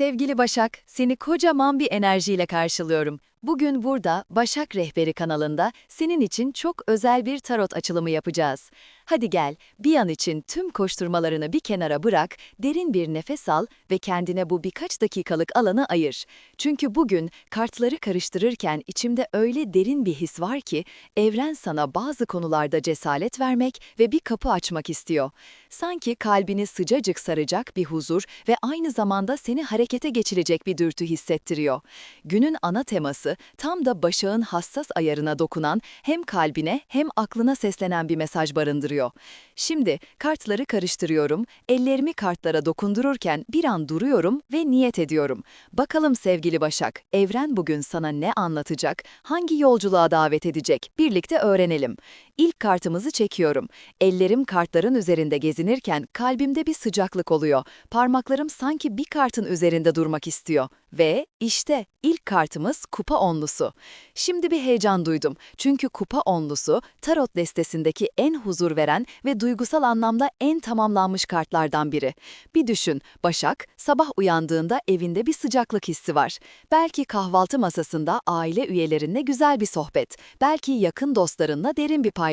Sevgili Başak, seni kocaman bir enerjiyle karşılıyorum. Bugün burada Başak Rehberi kanalında senin için çok özel bir tarot açılımı yapacağız. Hadi gel, bir an için tüm koşturmalarını bir kenara bırak, derin bir nefes al ve kendine bu birkaç dakikalık alanı ayır. Çünkü bugün kartları karıştırırken içimde öyle derin bir his var ki, evren sana bazı konularda cesaret vermek ve bir kapı açmak istiyor. Sanki kalbini sıcacık saracak bir huzur ve aynı zamanda seni harekete geçirecek bir dürtü hissettiriyor. Günün ana teması tam da başağın hassas ayarına dokunan hem kalbine hem aklına seslenen bir mesaj barındırıyor. Şimdi kartları karıştırıyorum, ellerimi kartlara dokundururken bir an duruyorum ve niyet ediyorum. Bakalım sevgili Başak, evren bugün sana ne anlatacak, hangi yolculuğa davet edecek? Birlikte öğrenelim. İlk kartımızı çekiyorum. Ellerim kartların üzerinde gezinirken kalbimde bir sıcaklık oluyor. Parmaklarım sanki bir kartın üzerinde durmak istiyor. Ve işte ilk kartımız kupa onlusu. Şimdi bir heyecan duydum. Çünkü kupa onlusu tarot destesindeki en huzur veren ve duygusal anlamda en tamamlanmış kartlardan biri. Bir düşün, Başak sabah uyandığında evinde bir sıcaklık hissi var. Belki kahvaltı masasında aile üyelerinle güzel bir sohbet, belki yakın dostlarınla derin bir paylaşım.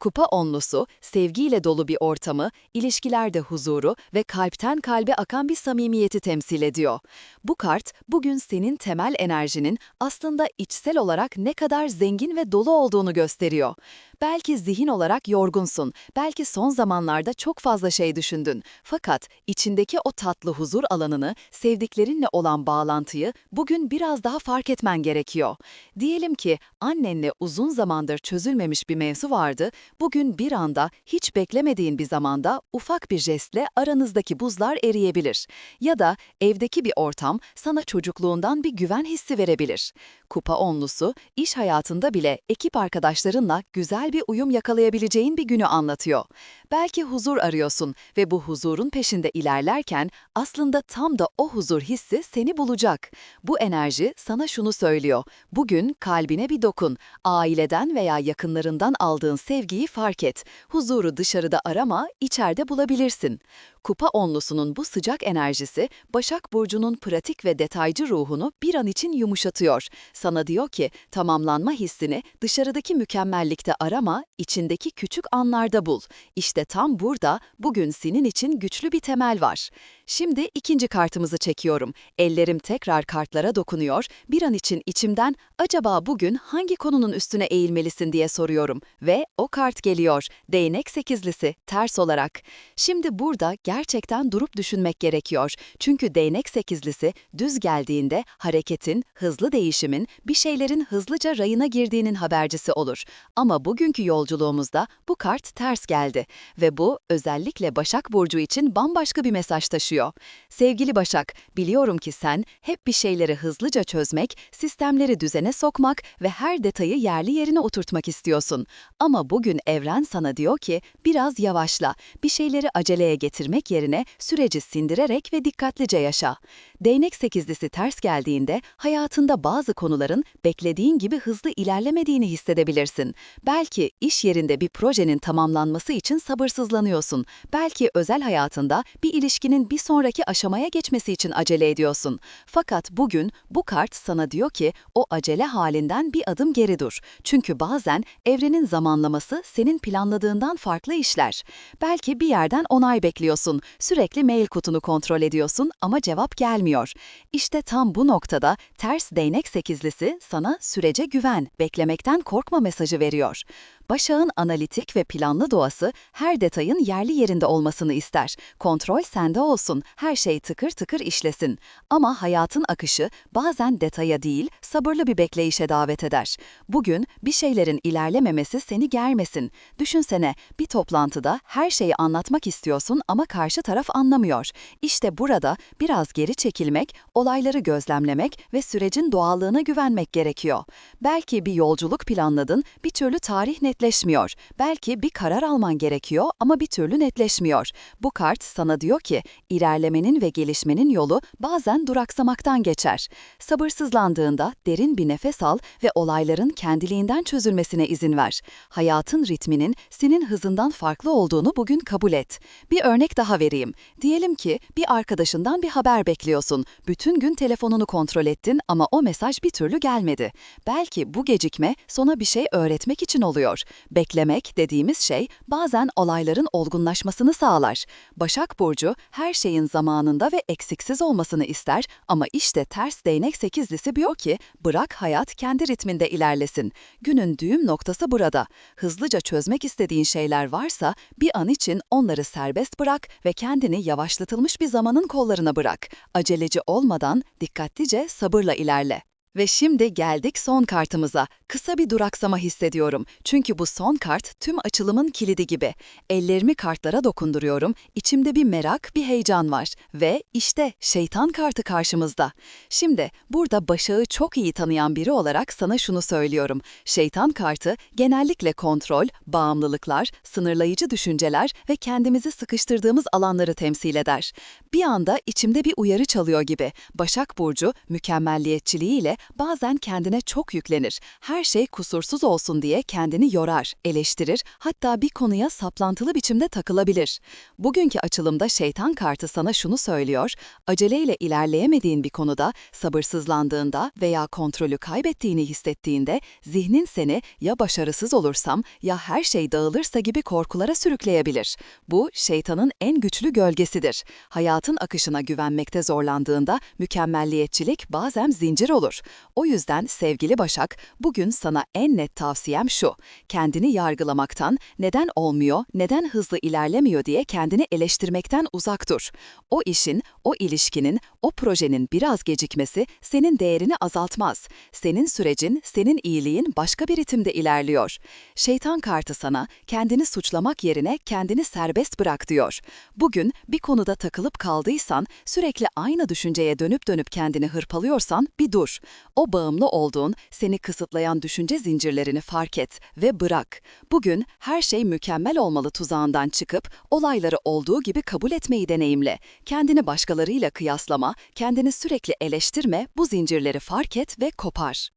Kupa onlusu sevgiyle dolu bir ortamı, ilişkilerde huzuru ve kalpten kalbe akan bir samimiyeti temsil ediyor. Bu kart bugün senin temel enerjinin aslında içsel olarak ne kadar zengin ve dolu olduğunu gösteriyor. Belki zihin olarak yorgunsun, belki son zamanlarda çok fazla şey düşündün. Fakat içindeki o tatlı huzur alanını, sevdiklerinle olan bağlantıyı bugün biraz daha fark etmen gerekiyor. Diyelim ki annenle uzun zamandır çözülmemiş bir mevzu vardı, bugün bir anda hiç beklemediğin bir zamanda ufak bir jestle aranızdaki buzlar eriyebilir. Ya da evdeki bir ortam sana çocukluğundan bir güven hissi verebilir. Kupa onlusu, iş hayatında bile ekip arkadaşlarınla güzel bir uyum yakalayabileceğin bir günü anlatıyor. Belki huzur arıyorsun ve bu huzurun peşinde ilerlerken aslında tam da o huzur hissi seni bulacak. Bu enerji sana şunu söylüyor. Bugün kalbine bir dokun. Aileden veya yakınlarından aldığın sevgiyi fark et. Huzuru dışarıda arama, içeride bulabilirsin. Kupa onlusunun bu sıcak enerjisi, Başak Burcu'nun pratik ve detaycı ruhunu bir an için yumuşatıyor. Sana diyor ki, tamamlanma hissini dışarıdaki mükemmellikte arama, içindeki küçük anlarda bul. İşte tam burada bugün senin için güçlü bir temel var. Şimdi ikinci kartımızı çekiyorum. Ellerim tekrar kartlara dokunuyor. Bir an için içimden acaba bugün hangi konunun üstüne eğilmelisin diye soruyorum. Ve o kart geliyor. Değnek sekizlisi, ters olarak. Şimdi burada gerçekten durup düşünmek gerekiyor. Çünkü değnek sekizlisi düz geldiğinde hareketin, hızlı değişimin, bir şeylerin hızlıca rayına girdiğinin habercisi olur. Ama bugünkü yolculuğumuzda bu kart ters geldi ve bu özellikle Başak Burcu için bambaşka bir mesaj taşıyor. Sevgili Başak, biliyorum ki sen hep bir şeyleri hızlıca çözmek, sistemleri düzene sokmak ve her detayı yerli yerine oturtmak istiyorsun. Ama bugün evren sana diyor ki biraz yavaşla, bir şeyleri aceleye getirmek yerine süreci sindirerek ve dikkatlice yaşa. Değnek sekizlisi ters geldiğinde hayatında bazı konuların beklediğin gibi hızlı ilerlemediğini hissedebilirsin. Belki iş yerinde bir projenin tamamlanması için sabırsızlanıyorsun. Belki özel hayatında bir ilişkinin bir sonraki aşamaya geçmesi için acele ediyorsun. Fakat bugün bu kart sana diyor ki o acele halinden bir adım geri dur. Çünkü bazen evrenin zamanlaması senin planladığından farklı işler. Belki bir yerden onay bekliyorsun. Sürekli mail kutunu kontrol ediyorsun ama cevap gelmiyor. İşte tam bu noktada ters değnek sekizlisi sana sürece güven, beklemekten korkma mesajı veriyor. Başak'ın analitik ve planlı doğası her detayın yerli yerinde olmasını ister. Kontrol sende olsun, her şey tıkır tıkır işlesin. Ama hayatın akışı bazen detaya değil, sabırlı bir bekleyişe davet eder. Bugün bir şeylerin ilerlememesi seni germesin. Düşünsene, bir toplantıda her şeyi anlatmak istiyorsun ama karşı taraf anlamıyor. İşte burada biraz geri çekilmek, olayları gözlemlemek ve sürecin doğallığına güvenmek gerekiyor. Belki bir yolculuk planladın, bir türlü tarih net netleşmiyor. Belki bir karar alman gerekiyor ama bir türlü netleşmiyor. Bu kart sana diyor ki, ilerlemenin ve gelişmenin yolu bazen duraksamaktan geçer. Sabırsızlandığında derin bir nefes al ve olayların kendiliğinden çözülmesine izin ver. Hayatın ritminin senin hızından farklı olduğunu bugün kabul et. Bir örnek daha vereyim. Diyelim ki bir arkadaşından bir haber bekliyorsun. Bütün gün telefonunu kontrol ettin ama o mesaj bir türlü gelmedi. Belki bu gecikme sana bir şey öğretmek için oluyor. Beklemek dediğimiz şey bazen olayların olgunlaşmasını sağlar. Başak Burcu her şeyin zamanında ve eksiksiz olmasını ister ama işte ters değnek sekizlisi diyor ki bırak hayat kendi ritminde ilerlesin. Günün düğüm noktası burada. Hızlıca çözmek istediğin şeyler varsa bir an için onları serbest bırak ve kendini yavaşlatılmış bir zamanın kollarına bırak. Aceleci olmadan dikkatlice sabırla ilerle. Ve şimdi geldik son kartımıza. Kısa bir duraksama hissediyorum. Çünkü bu son kart tüm açılımın kilidi gibi. Ellerimi kartlara dokunduruyorum. İçimde bir merak, bir heyecan var. Ve işte şeytan kartı karşımızda. Şimdi burada Başak'ı çok iyi tanıyan biri olarak sana şunu söylüyorum. Şeytan kartı genellikle kontrol, bağımlılıklar, sınırlayıcı düşünceler ve kendimizi sıkıştırdığımız alanları temsil eder. Bir anda içimde bir uyarı çalıyor gibi. Başak Burcu mükemmelliyetçiliğiyle bazen kendine çok yüklenir. Her şey kusursuz olsun diye kendini yorar, eleştirir, hatta bir konuya saplantılı biçimde takılabilir. Bugünkü açılımda şeytan kartı sana şunu söylüyor, aceleyle ilerleyemediğin bir konuda, sabırsızlandığında veya kontrolü kaybettiğini hissettiğinde zihnin seni ya başarısız olursam ya her şey dağılırsa gibi korkulara sürükleyebilir. Bu şeytanın en güçlü gölgesidir. Hayatın akışına güvenmekte zorlandığında mükemmelliyetçilik bazen zincir olur. O yüzden sevgili Başak, bugün sana en net tavsiyem şu. Kendini yargılamaktan, neden olmuyor, neden hızlı ilerlemiyor diye kendini eleştirmekten uzak dur. O işin, o ilişkinin, o projenin biraz gecikmesi senin değerini azaltmaz. Senin sürecin, senin iyiliğin başka bir ritimde ilerliyor. Şeytan kartı sana kendini suçlamak yerine kendini serbest bırak diyor. Bugün bir konuda takılıp kaldıysan, sürekli aynı düşünceye dönüp dönüp kendini hırpalıyorsan bir dur. O bağımlı olduğun, seni kısıtlayan düşünce zincirlerini fark et ve bırak. Bugün her şey mükemmel olmalı tuzağından çıkıp olayları olduğu gibi kabul etmeyi deneyimle. Kendini başkalarıyla kıyaslama, kendini sürekli eleştirme, bu zincirleri fark et ve kopar.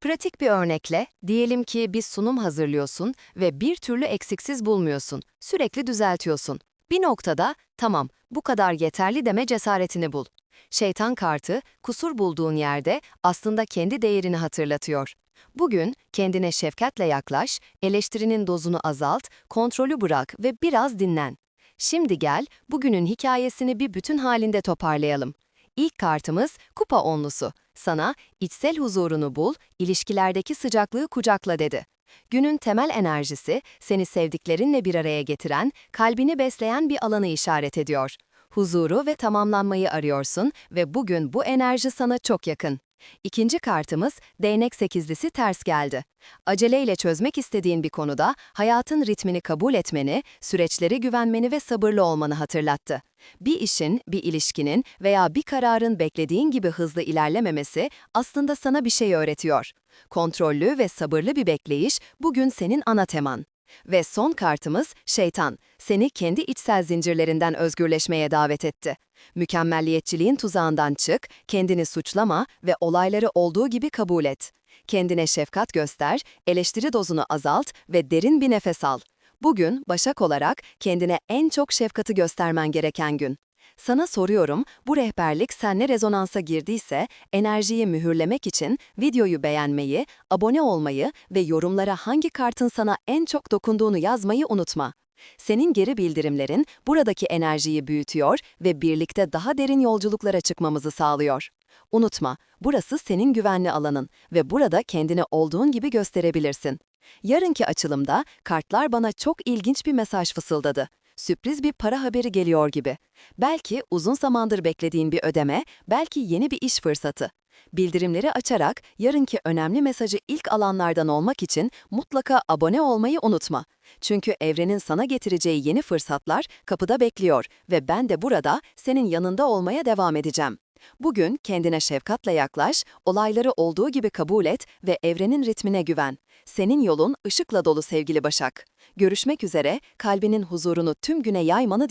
Pratik bir örnekle, diyelim ki bir sunum hazırlıyorsun ve bir türlü eksiksiz bulmuyorsun, sürekli düzeltiyorsun. Bir noktada, tamam, bu kadar yeterli deme cesaretini bul. Şeytan kartı, kusur bulduğun yerde aslında kendi değerini hatırlatıyor. Bugün kendine şefkatle yaklaş, eleştirinin dozunu azalt, kontrolü bırak ve biraz dinlen. Şimdi gel, bugünün hikayesini bir bütün halinde toparlayalım. İlk kartımız kupa onlusu. Sana içsel huzurunu bul, ilişkilerdeki sıcaklığı kucakla dedi. Günün temel enerjisi seni sevdiklerinle bir araya getiren, kalbini besleyen bir alanı işaret ediyor. Huzuru ve tamamlanmayı arıyorsun ve bugün bu enerji sana çok yakın. İkinci kartımız değnek sekizlisi ters geldi. Aceleyle çözmek istediğin bir konuda hayatın ritmini kabul etmeni, süreçlere güvenmeni ve sabırlı olmanı hatırlattı. Bir işin, bir ilişkinin veya bir kararın beklediğin gibi hızlı ilerlememesi aslında sana bir şey öğretiyor. Kontrollü ve sabırlı bir bekleyiş bugün senin ana teman. Ve son kartımız şeytan, seni kendi içsel zincirlerinden özgürleşmeye davet etti. Mükemmelliyetçiliğin tuzağından çık, kendini suçlama ve olayları olduğu gibi kabul et. Kendine şefkat göster, eleştiri dozunu azalt ve derin bir nefes al. Bugün Başak olarak kendine en çok şefkati göstermen gereken gün. Sana soruyorum, bu rehberlik seninle rezonansa girdiyse, enerjiyi mühürlemek için videoyu beğenmeyi, abone olmayı ve yorumlara hangi kartın sana en çok dokunduğunu yazmayı unutma. Senin geri bildirimlerin buradaki enerjiyi büyütüyor ve birlikte daha derin yolculuklara çıkmamızı sağlıyor. Unutma, burası senin güvenli alanın ve burada kendini olduğun gibi gösterebilirsin. Yarınki açılımda kartlar bana çok ilginç bir mesaj fısıldadı. Sürpriz bir para haberi geliyor gibi. Belki uzun zamandır beklediğin bir ödeme, belki yeni bir iş fırsatı. Bildirimleri açarak yarınki önemli mesajı ilk alanlardan olmak için mutlaka abone olmayı unutma. Çünkü evrenin sana getireceği yeni fırsatlar kapıda bekliyor ve ben de burada senin yanında olmaya devam edeceğim. Bugün kendine şefkatle yaklaş, olayları olduğu gibi kabul et ve evrenin ritmine güven. Senin yolun ışıkla dolu sevgili Başak. Görüşmek üzere, kalbinin huzurunu tüm güne yaymanı